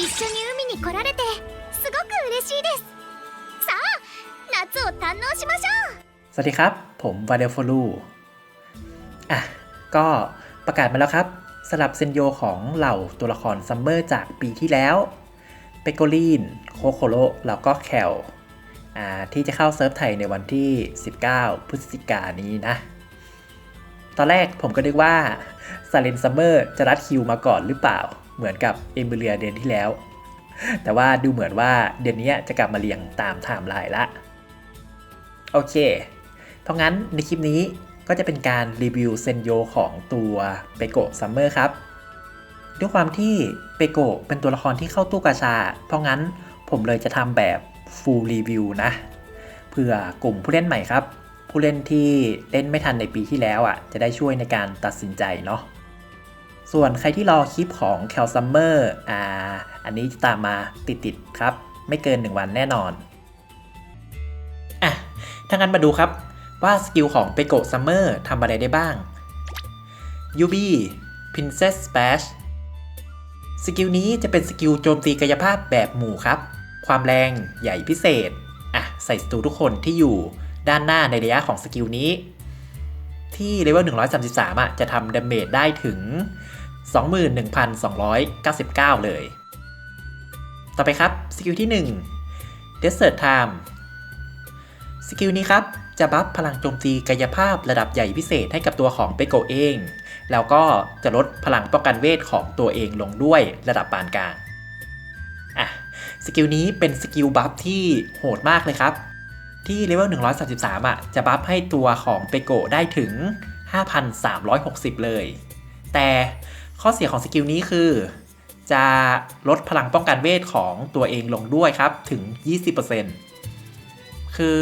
一緒に海に来られてすごく嬉しいですさあ夏を堪能しましょう สวัสดีครับ ผมวาเดลฟลูอ่ะ ก็ประกาศมาแล้วครับสลับเซนโยของเหล่าตัวละครซัมเมอร์จากปีที่แล้วเปโกลีน โคโคโรแล้วก็แคลอ่าที่จะเข้าเซิร์ฟไทยในวันที่ 19 พฤศจิกายนนี้นะ ตอนแรกผมก็นึกว่าซาเลนซัมเมอร์จะรัดคิวมาก่อนหรือเปล่า เหมือนกับเอมิเลียเดือนที่แล้ว แต่ว่าดูเหมือนว่าเดือนนี้จะกลับมาเรียงตามไทม์ไลน์ละ โอเค เพราะงั้นในคลิปนี้ก็จะเป็นการรีวิวเซนโยของตัวเปโกะซัมเมอร์ครับ ด้วยความที่เปโกะเป็นตัวละครที่เข้าตู้กาชา เพราะงั้นผมเลยจะทำแบบ full review นะ เพื่อกลุ่มผู้เล่นใหม่ครับ ผู้เล่นที่เล่นไม่ทันในปีที่แล้วอะ จะได้ช่วยในการตัดสินใจเนาะ ส่วนใครที่รอคลิปของ c a l Summer อ่าอันนี้ตามมาติดๆครับ ไม่เกิน 1 วันแน่นอนอะถ้างั้นมาดูครับว่าสกิลของเปโกซัมเมอร์ทำอะไรได้บ้าง UB Princess Splash สกิลนี้จะเป็นสกิลโจมตีกายภาพแบบหมู่ครับ ความแรงใหญ่พิเศษ อะ ใส่ศัตรูทุกคนที่อยู่ด้านหน้าในระยะของสกิลนี้ ที่เลเวล133 อะ จะทำดาเมจได้ถึง 21,299 เลย ต่อไปครับสกิลที่ 1 Desert Time สกิลนี้ครับ จะบัฟพลังโจมตีกายภาพระดับใหญ่พิเศษให้กับตัวของเปโกเอง แล้วก็จะลดพลังป้องกันเวทของตัวเองลงด้วยระดับปานกลางอะสกิลนี้เป็นสกิลบัฟที่โหดมากเลยครับ ที่เลเวล133อะจะบัฟให้ตัวของเปโกได้ถึง 5,360 เลย แต่ ข้อเสียของสกิลนี้คือ จะลดพลังป้องกันเวทของตัวเองลงด้วยครับถึง 20%คือ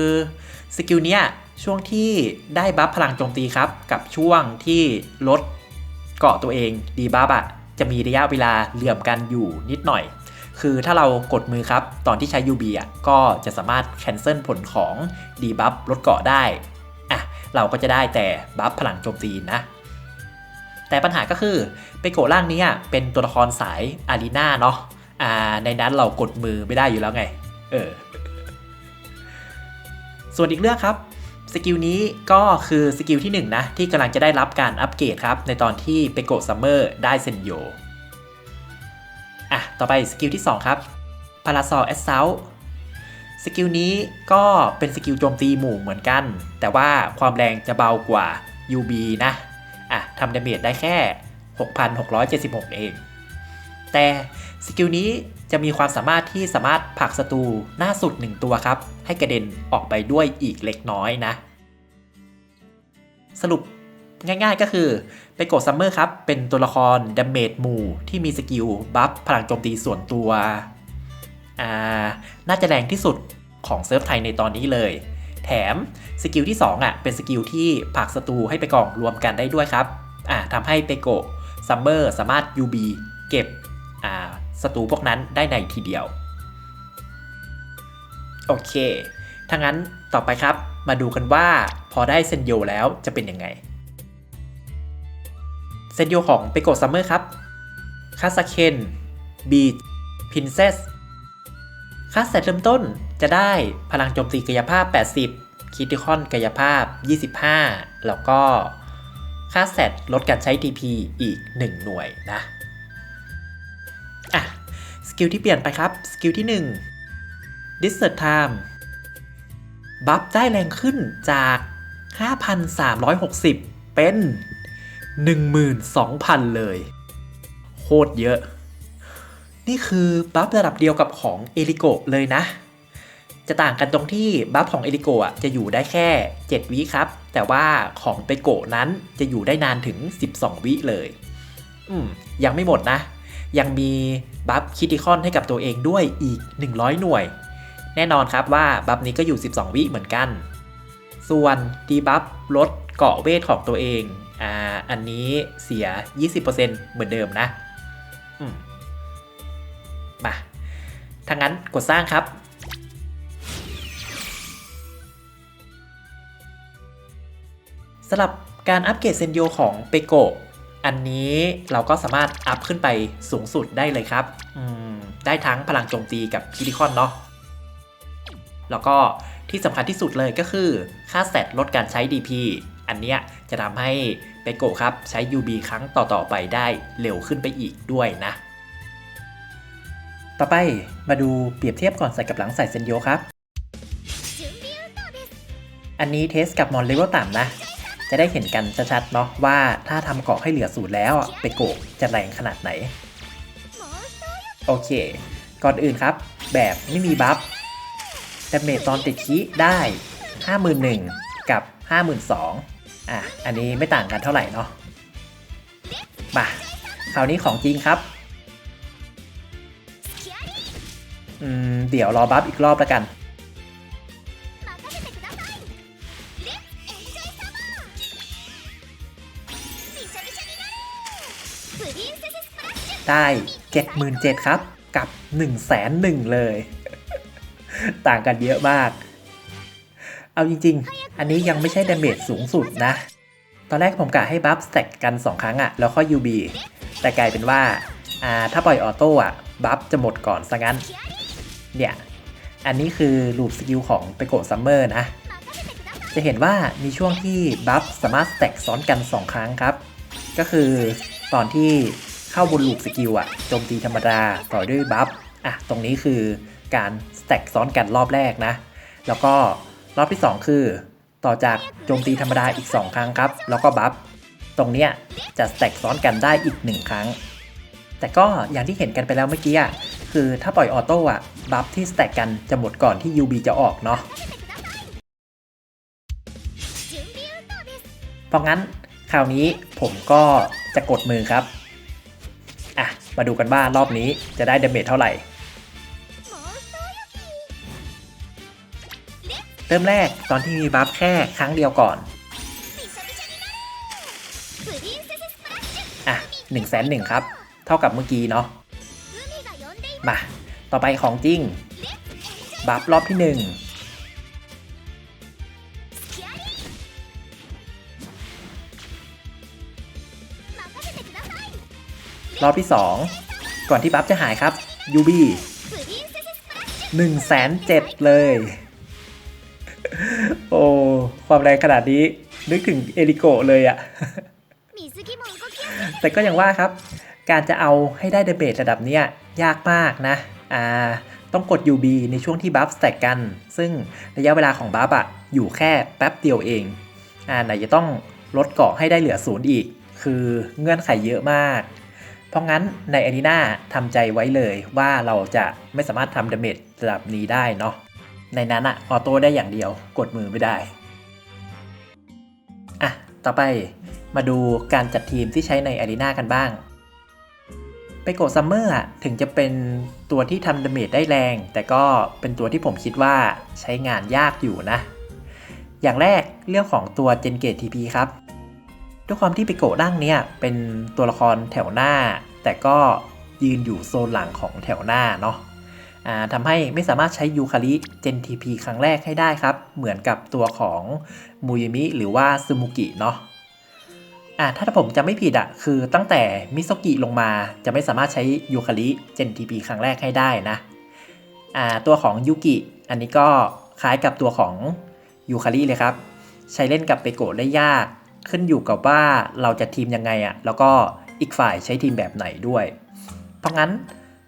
สกิลเนี้ยช่วงที่ได้บัฟพลังโจมตีครับ กับช่วงที่ลดเกาะตัวเองดีบัฟอะจะมีระยะเวลาเหลื่อมกันอยู่นิดหน่อย คือถ้าเรากดมือครับ ตอนที่ใช้ UB อะก็จะสามารถแคนเซิลผลของดีบัฟลดเกาะได้อะเราก็จะได้แต่บัฟพลังโจมตีนะ แต่ปัญหาก็คือเปโกร่างนี้เป็นตัวละครสายอารีนาเนาะอ่าในนั้นเรากดมือไม่ได้อยู่แล้วไง เออ ส่วนอีกเรื่องครับสกิลนี้ก็คือสกิลที่ 1 นะ ที่กำลังจะได้รับการอัปเกรดครับ ในตอนที่เปโกซัมเมอร์ได้เซนโยอะ ต่อไปสกิลที่ 2 ครับพาราซอลแอสเซลสกิลนี้ก็เป็นสกิลโจมตีหมู่เหมือนกัน แต่ว่าความแรงจะเบากว่า UB นะ ทำดาเมจได้แค่ 6,676 เอง แต่สกิลนี้จะมีความสามารถที่สามารถผลักศัตรูหน้าสุด 1 ตัวครับ ให้กระเด็นออกไปด้วยอีกเล็กน้อยนะ สรุปง่ายๆก็คือไปโกดซัมเมอร์ครับ เป็นตัวละครดาเมจหมู่ที่มีสกิลบัฟพลังโจมตีส่วนตัวอ่าน่าจะแรงที่สุดของเซิร์ฟไทยในตอนนี้เลย แถมสกิลที่ 2 อะ เป็นสกิลที่ผลักศัตรูให้ไปกองรวมกันได้ด้วยครับ อ่าทำให้เปโกะซัมเมอร์สามารถ UB เก็บอ่าศัตรูพวกนั้นได้ในทีเดียว โอเค ถ้างั้นต่อไปครับ มาดูกันว่าพอได้เซนโยแล้วจะเป็นยังไง เซนโยของเปโกซัมเมอร์ครับคาสเคนบีพินเซสค่าเซตเริ่มต้นจะได้พลังโจมตีกายภาพ 80คิติคอนกายภาพ 25 แล้วก็ ค่าเซตลดการใช้ TP อีก 1 หน่วยนะอะสกิลที่เปลี่ยนไปครับ สกิลที่ 1 Desert Time บัฟได้แรงขึ้นจาก 5,360 เป็น 12,000 เลย โคตรเยอะ นี่คือบัฟระดับเดียวกับของเอลิโกเลยนะ จะต่างกันตรงที่บัฟของเอลิโกะจะอยู่ได้แค่ 7 วิครับ แต่ว่าของเปโกะนั้นจะอยู่ได้นานถึง 12 วิเลย อืม ยังไม่หมดนะ ยังมีบัฟคิติคอนให้กับตัวเองด้วยอีก 100 หน่วย แน่นอนครับว่าบัฟนี้ก็อยู่ 12 วิเหมือนกัน ส่วนดีบัฟลดเกาะเวทของตัวเองอ่าอันนี้เสีย 20%เหมือนเดิมนะ อืมมาถ้างั้นกดสร้างครับ สำหรับการอัปเกรดเซนโยของเปโกะอันนี้เราก็สามารถอัพขึ้นไปสูงสุดได้เลยครับ ได้ทั้งพลังโจมตีกับคิดิคอนเนาะ แล้วก็ที่สำคัญที่สุดเลยก็คือค่าแซดลดการใช้ DP อันนี้จะทำให้เปโกะครับใช้ UB ครั้งต่อๆไปได้เร็วขึ้นไปอีกด้วยนะ ต่อไปมาดูเปรียบเทียบก่อนใส่กับหลังใส่เซนโยครับ อันนี้เทสกับมอนเลเวลต่ำนะ จะได้เห็นกันชัดๆเนาะว่าถ้าทำเกาะให้เหลือศูนย์แล้วไปโกกจะแรงขนาดไหน โอเค ก่อนอื่นครับ แบบไม่มีบัฟดาเมจตอนติดคีได้ 51,000 กับ 52,000 อะ อันนี้ไม่ต่างกันเท่าไหร่เนาะมาคราวนี้ของจริงครับ อืม เดี๋ยวรอบัฟอีกรอบแล้วกัน ได้ 77,000ครับ กับ 1 0 0 0 0 0เลย ต่างกันเยอะมาก เอาจริง ๆ อันนี้ยังไม่ใช่ดาเมจสูงสุดนะ ตอนแรกผมกะให้บัฟแตกกัน 2 ครั้งอะแล้วค่อย UB แต่กลายเป็นว่าอ่าถ้าปล่อยออโต้อะบัฟจะหมดก่อนซะงั้น เนี่ย อันนี้คือลูปสกิลของไปโกะซัมเมอร์นะ จะเห็นว่ามีช่วงที่บัฟสามารถแตกซ้อนกัน 2 ครั้งครับ ก็คือ ตอนที่เข้าบนลูกสกิลอะโจมตีธรรมดาต่อด้วยบัฟอะตรงนี้คือการสแต็กซ้อนกันรอบแรกนะ แล้วก็รอบที่ 2 คือ ต่อจากโจมตีธรรมดาอีก 2 ครั้งครับ แล้วก็บัฟตรงเนี้ยจะสแต็กซ้อนกันได้อีก 1 ครั้ง แต่ก็อย่างที่เห็นกันไปแล้วเมื่อกี้อะคือถ้าปล่อยออโต้อะบัฟที่สแต็กกันจะหมดก่อนที่ UB จะออกเนาะเพราะงั้น คราวนี้ผมก็จะกดมือครับ อะ มาดูกันว่ารอบนี้จะได้เดเมจเท่าไหร่ เริ่มแรกตอนที่มีบัฟแค่ครั้งเดียวก่อน อะ1นึ่งแสนหนึ่งครับ เท่ากับเมื่อกี้เนาะ มา ต่อไปของจริง บัฟรอบที่ 1 รอบที่ 2 ก่อนที่บัฟจะหายครับยูบี้หนึ่งแสนเจ็ดเลย โอ้ ความแรงขนาดนี้ นึกถึงเอริโกเลยอะแต่ก็ยังว่าครับ การจะเอาให้ได้เดเบตระดับเนี้ยยากมากนะ อ่า ต้องกด UB ในช่วงที่บัฟแตกกัน ซึ่งระยะเวลาของบัฟอะอยู่แค่แป๊บเดียวเอง อ่า ไหนจะต้องลดเกาะให้ได้เหลือศูนย์อีก คือเงื่อนไขยเยอะมาก เพราะงั้นในอารีนาทำใจไว้เลยว่าเราจะไม่สามารถทำดาเมจระดับนี้ได้เนาะในนั้นอะออโต้ได้อย่างเดียวกดมือไม่ได้อะต่อไปมาดูการจัดทีมที่ใช้ในอารีนากันบ้างไปโกซัมเมอร์ถึงจะเป็นตัวที่ทำดาเมจได้แรง แต่ก็เป็นตัวที่ผมคิดว่าใช้งานยากอยู่นะ อย่างแรกเรื่องของตัวเจนเกตทีพีครับ ด้วยความที่ไปโกะร่างเนี้ยเป็นตัวละครแถวหน้า แต่ก็ยืนอยู่โซนหลังของแถวหน้าเนาะทำให้ไม่สามารถใช้ยูคาริเจนทีพีครั้งแรกให้ได้ครับ เหมือนกับตัวของมูยมิ หรือว่าซูมุกิเนาะอ่าถ้าผมจะไม่ผิดอะคือตั้งแต่มิโซกิลงมาจะไม่สามารถใช้ยูคาริเจนทีพีครั้งแรกให้ได้นะอ่าตัวของยูกิ อันนี้ก็คล้ายกับตัวของยูคาริเลยครับ ใช้เล่นกับเปโกะได้ยาก ขึ้นอยู่กับว่าเราจะทีมยังไงอะแล้วก็อีกฝ่ายใช้ทีมแบบไหนด้วย เพราะงั้น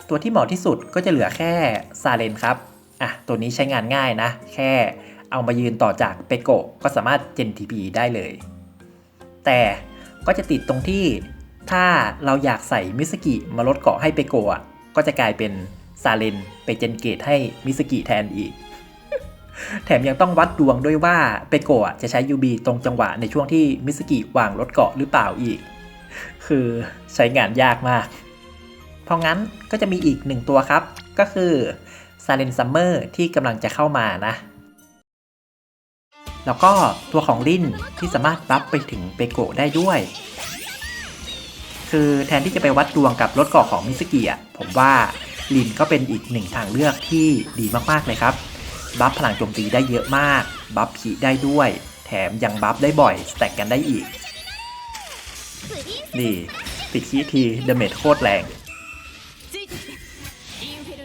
ตัวที่เหมาะที่สุดก็จะเหลือแค่ซาเลนครับอะตัวนี้ใช้งานง่ายนะ แค่เอามายืนต่อจากเปโกก็สามารถเจนทีพีได้เลย แต่ก็จะติดตรงที่ถ้าเราอยากใส่มิสกิมาลดเกาะให้เปโกะก็จะกลายเป็นซาเลนไปเจนเกตให้มิสกิแทนอีก แถมยังต้องวัดดวงด้วยว่าเปโกะจะใช้ยูบีตรงจังหวะในช่วงที่มิสกิวางลดเกาะหรือเปล่าอีก คือใช้งานยากมาก เพราะงั้นก็จะมีอีกหนึ่งตัวครับ ก็คือ s i l e n Summer ที่กำลังจะเข้ามานะ แล้วก็ตัวของลินที่สามารถรับไปถึงเปโกะได้ด้วย คือแทนที่จะไปวัดดวงกับรถเกาะของมิสกิอะผมว่าลินก็เป็นอีกหนึ่งทางเลือกที่ดีมากๆเลยครับ บัฟพลังโจมตีได้เยอะมาก บัฟผีได้ด้วย แถมยังบัฟได้บ่อย สแต็กกันได้อีก นี่ติดขี้ทีเดเมจโคตรแรง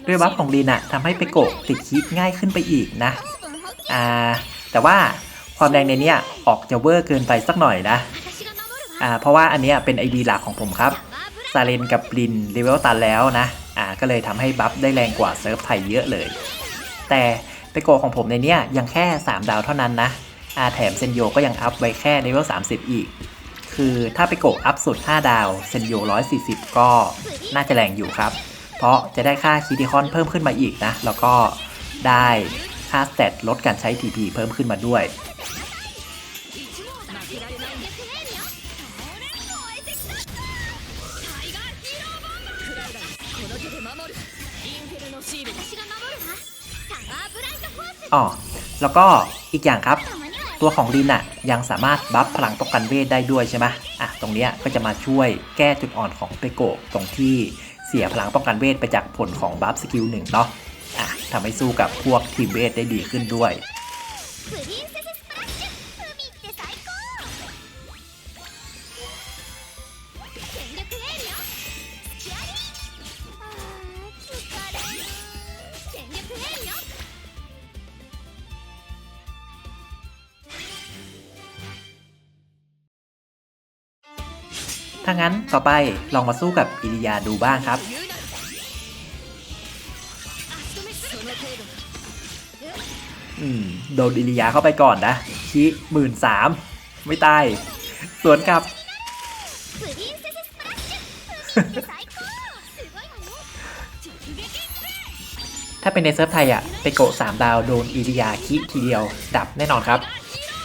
ด้วยบัฟของลีน่ะทำให้ไปโกะติดคีดง่ายขึ้นไปอีกนะ อ่า แต่ว่าความแรงในนี้ออกจะเวอร์เกินไปสักหน่อยนะ อ่า เพราะว่าอันนี้เป็นไอดีหลักของผมครับ ซาเลนกับลินเลเวลตันแล้วนะ อ่า ก็เลยทำให้บัฟได้แรงกว่าเซิร์ฟไทยเยอะเลย แต่ ไปโกของผมในเนี้ยยังแค่ 3 ดาวเท่านั้นนะอาแถมเซนโยก็ยังอัพไว้แค่เลเวล30 อีก คือถ้าไปโกอัพสุด 5 ดาวเซนโย140 ก็น่าจะแรงอยู่ครับ เพราะจะได้ค่าคีดิคอนเพิ่มขึ้นมาอีกนะ แล้วก็ได้ค่าสเตตลดการใช้ TP เพิ่มขึ้นมาด้วย อ๋อแล้วก็อีกอย่างครับ ตัวของลินอะยังสามารถบัฟพลังป้องกันเวทได้ด้วยใช่ไหมอะตรงเนี้ยก็จะมาช่วยแก้จุดอ่อนของเปโกะตรงที่เสียพลังป้องกันเวทไปจากผลของบัฟสกิลหนึ่งเนาะอะทำให้สู้กับพวกทีมเวทได้ดีขึ้นด้วย ถ้างั้นต่อไปลองมาสู้กับอิริยาดูบ้างครับ อืม โดนอิริยาเข้าไปก่อนนะชี้หมื่นสามไม่ตาย สวนกลับ ถ้าเป็นในเซิร์ฟไทยอะไปโกะสามดาวโดนอิริยาคิทีเดียว ดับแน่นอนครับ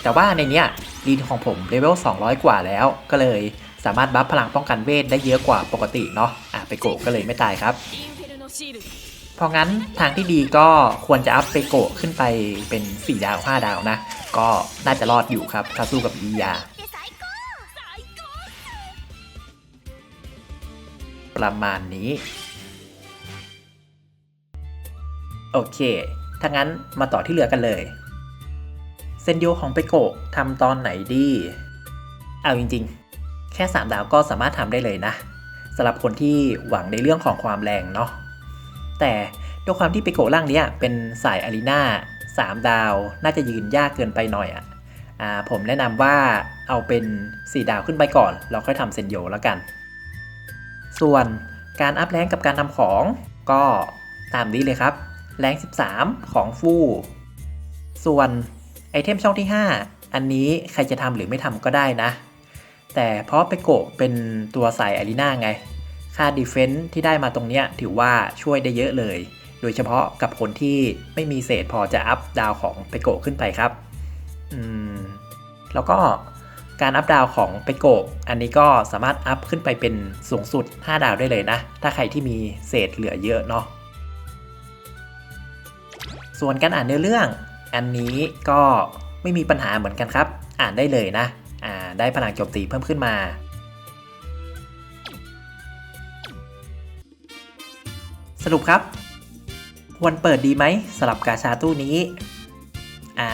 แต่ว่าในเนี้ยลีนของผมเลเวล200 กว่าแล้วก็เลย สามารถบัฟพลังป้องกันเวทได้เยอะกว่าปกติเนาะอะไปโกะก็เลยไม่ตายครับเพราะงั้นทางที่ดีก็ควรจะอัพไปโกะขึ้นไปเป็น 4 ดาว 5 ดาวนะ ก็น่าจะรอดอยู่ครับถ้าสู้กับอียา ประมาณนี้ โอเค ถ้างั้นมาต่อที่เหลือกันเลย เซนโยของไปโกะทำตอนไหนดี เอาจริง แค่ 3 ดาวก็สามารถทำได้เลยนะสำหรับคนที่หวังในเรื่องของความแรงเนาะแต่ด้วยความที่เปโกะร่างเนี้ยเป็นสายอารีนา3 ดาวน่าจะยืนยากเกินไปหน่อยอะ่ะผมแนะนำว่าเอาเป็น 4 ดาวขึ้นไปก่อนแล้วค่อยทำเซนโยแล้วกัน ส่วนการอัพแรงกับการทำของก็ตามนี้เลยครับ แรง 13 ของฟู่ส่วนไอเทมช่องที่ 5 อันนี้ใครจะทำหรือไม่ทำก็ได้นะ แต่เพราะไปโกะเป็นตัวสายอารีนาไง ค่าดีเฟน s ์ที่ได้มาตรงเนี้ยถือว่าช่วยได้เยอะเลย โดยเฉพาะกับคนที่ไม่มีเศษพอจะอัพดาวของไปโกะขึ้นไปครับอืมแล้วก็การอัพดาวของเปโกะอันนี้ก็สามารถอัพขึ้นไปเป็นสูงสุด 5 ดาวได้เลยนะ ถ้าใครที่มีเศษเหลือเยอะเนาะส่วนการอ่านเนื้อเรื่อง อันนี้ก็ไม่มีปัญหาเหมือนกันครับ อ่านได้เลยนะ อ่าได้พลังโจมตีเพิ่มขึ้นมาสรุปครับควรเปิดดีไหมสำหรับกาชาตู้นี้ อ่า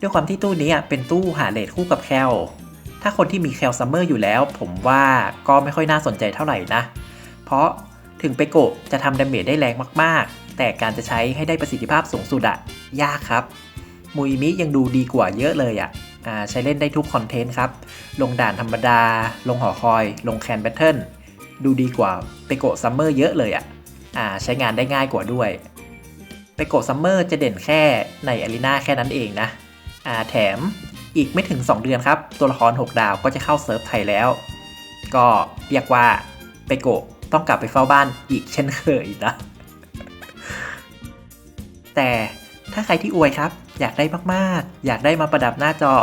ด้วยความที่ตู้นี้เป็นตู้หาเลทคู่กับแคล ถ้าคนที่มีแคลซัมเมอร์อยู่แล้ว ผมว่าก็ไม่ค่อยน่าสนใจเท่าไหร่นะ เพราะถึงเปโกะจะทำดาเมจได้แรงมากๆ แต่การจะใช้ให้ได้ประสิทธิภาพสูงสุดอะยากครับ มุยมิยังดูดีกว่าเยอะเลยอะอ่า ใช้เล่นได้ทุกคอนเทนต์ครับ ลงด่านธรรมดา ลงหอคอย ลงแคนแบทเทิล ดูดีกว่าเปโกะซัมเมอร์เยอะเลยอะอ่าใช้งานได้ง่ายกว่าด้วยเปโกะซัมเมอร์จะเด่นแค่ในอารีนาแค่นั้นเองนะแถมอีกไม่ถึง 2 เดือนครับ ตัวละคร 6 ดาวก็จะเข้าเซิร์ฟไทยแล้ว ก็เรียกว่าไปโกะต้องกลับไปเฝ้าบ้านอีกเช่นเคยนะ แต่ ถ้าใครที่อวยครับ อยากได้มากๆ อยากได้มาประดับหน้าจอ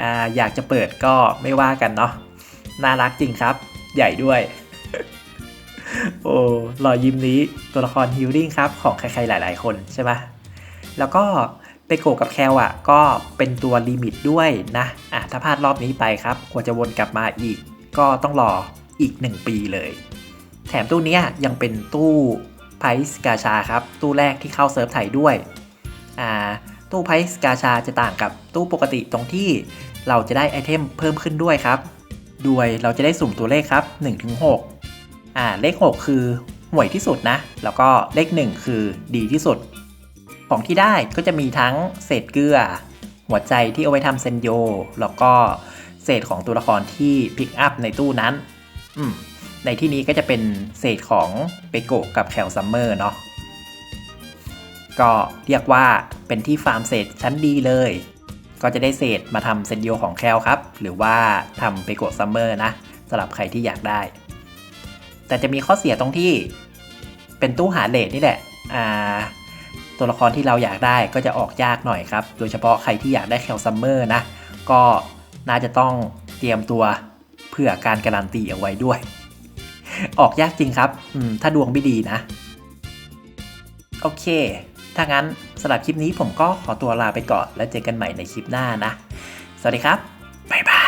อ่าอยากจะเปิดก็ไม่ว่ากันเนาะน่ารักจริงครับ ใหญ่ด้วย โอ้รอยยิ้มนี้ตัวละครฮิลลิ่งครับของใครๆหลาย ๆ คนใช่ปะแล้วก็ไปโกกับแคลอะก็เป็นตัวลิมิตด้วยนะอะถ้าพลาดรอบนี้ไปครับกว่าจะวนกลับมาอีก ก็ต้องรออีก 1 ปีเลย แถมตู้นี้ยังเป็นตู้ไพส์กาชาครับ ตู้แรกที่เข้าเซิร์ฟไทยด้วย ตู้ไพส์กาชาจะต่างกับตู้ปกติตรงที่เราจะได้ไอเทมเพิ่มขึ้นด้วยครับด้วยเราจะได้สุ่มตัวเลขครับ 1-6อ่าเลข 6 คือห่วยที่สุดนะ แล้วก็เลขหนึ่งคือดีที่สุด ของที่ได้ก็จะมีทั้งเศษเกลือ หัวใจที่เอาไว้ทำเซนโย แล้วก็เศษของตัวละครที่พิกอัพในตู้นั้นอืมในที่นี้ก็จะเป็นเศษของเปโกะกับแคลซัมเมอร์เนาะ ก็เรียกว่าเป็นที่ฟาร์มเศษชั้นดีเลย ก็จะได้เศษมาทำเซนโยของแคลครับ หรือว่าทำเปโกะซัมเมอร์นะสำหรับใครที่อยากได้ แต่จะมีข้อเสียตรงที่เป็นตู้หาเลทนี่แหละอ่าตัวละครที่เราอยากได้ก็จะออกยากหน่อยครับ โดยเฉพาะใครที่อยากได้แคลซัมเมอร์นะ ก็น่าจะต้องเตรียมตัวเพื่อการการันตีเอาไว้ด้วย ออกยากจริงครับ ถ้าดวงไม่ดีนะ โอเค ถ้างั้นสำหรับคลิปนี้ผมก็ขอตัวลาไปก่อนแล้วเจอกันใหม่ในคลิปหน้านะ สวัสดีครับ บ๊ายบาย